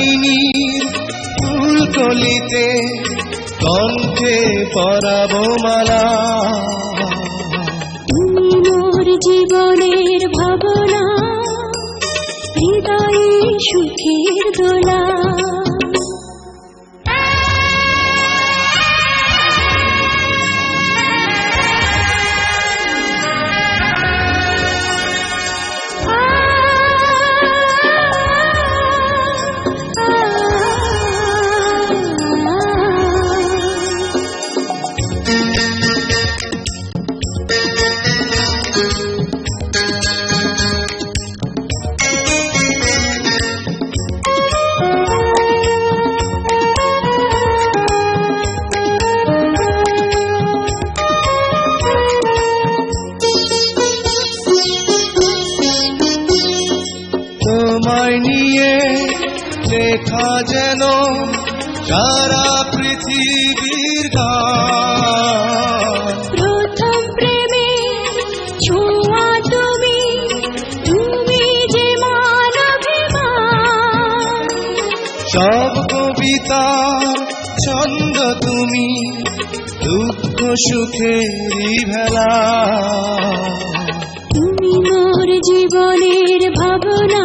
রাগিনীর ফুলকলিতে কণ্ঠে পরাব মালা। তুমি মোর জীবনের ভাবনা হৃদয়ে সুখের দোলা। সারা পৃথিবীর প্রথম প্রেমে ছোঁয়া তুমি তুমি যে সব কবিতার ছন্দ তুমি দুঃখ সুখেরই ভেলা তুমি মোর জীবনের ভাবনা।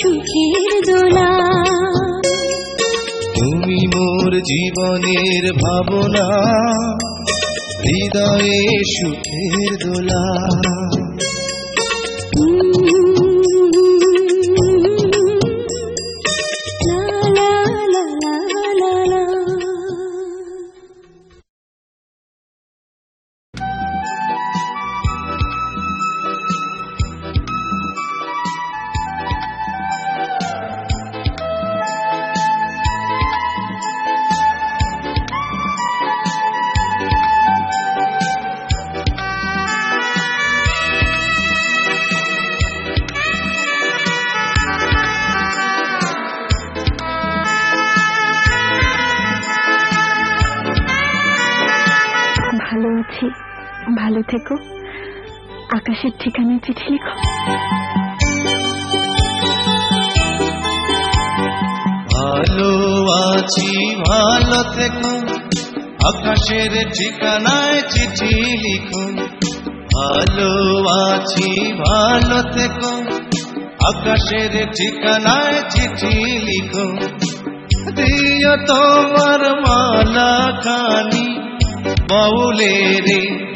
সুখের দোলা তুমি মোর জীবনের ভাবনা হৃদয়ে সুখের দোলা। থেকো। আকাশের ঠিকানায় চিঠি লিখো। ভালো আছি, ভালো থেকো। আকাশের ঠিকানায় চিঠি লিখো। ভালো আছি, ভালো থেকো। আকাশের ঠিকানায় চিঠি লিখো। দিও তোমার মালা খানি বাউলের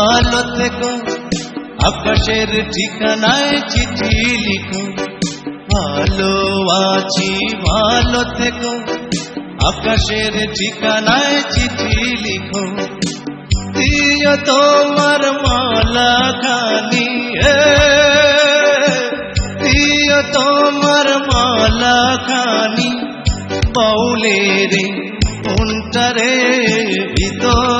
ভালো থেকো আকাশের ঠিকানায় চিঠি লিখো ভালো আছি, ভালো থেকো। আকাশের ঠিকানায় চিঠি লিখো দিও তোমার মালা খানি দিও তোমার মালা খানি বাউলের অন্তরে ভিতর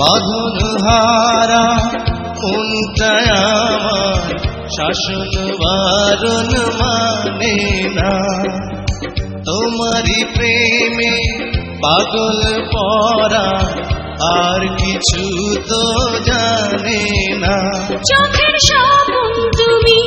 বাঁধন হারা আমার শাসন বারণ মানে না। তোমারি প্রেমে পাগল পরা আর কিছু তো জানে না। চোখের তুমি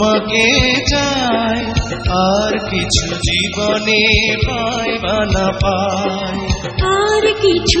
তোমাকে চাই আর কিছু জীবনে পাই বা না পাই। আর কিছু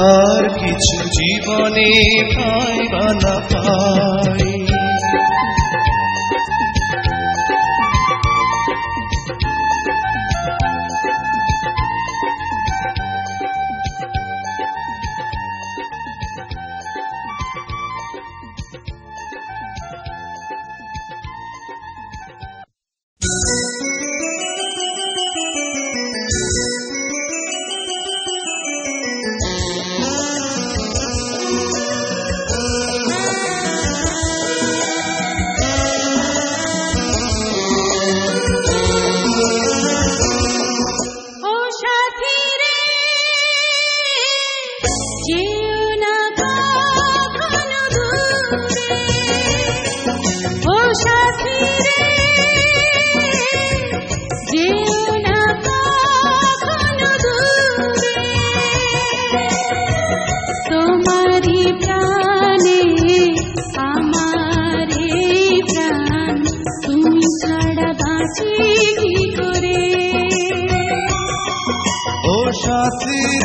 আর কিছু জীবনে পাইবা না পাই। nasci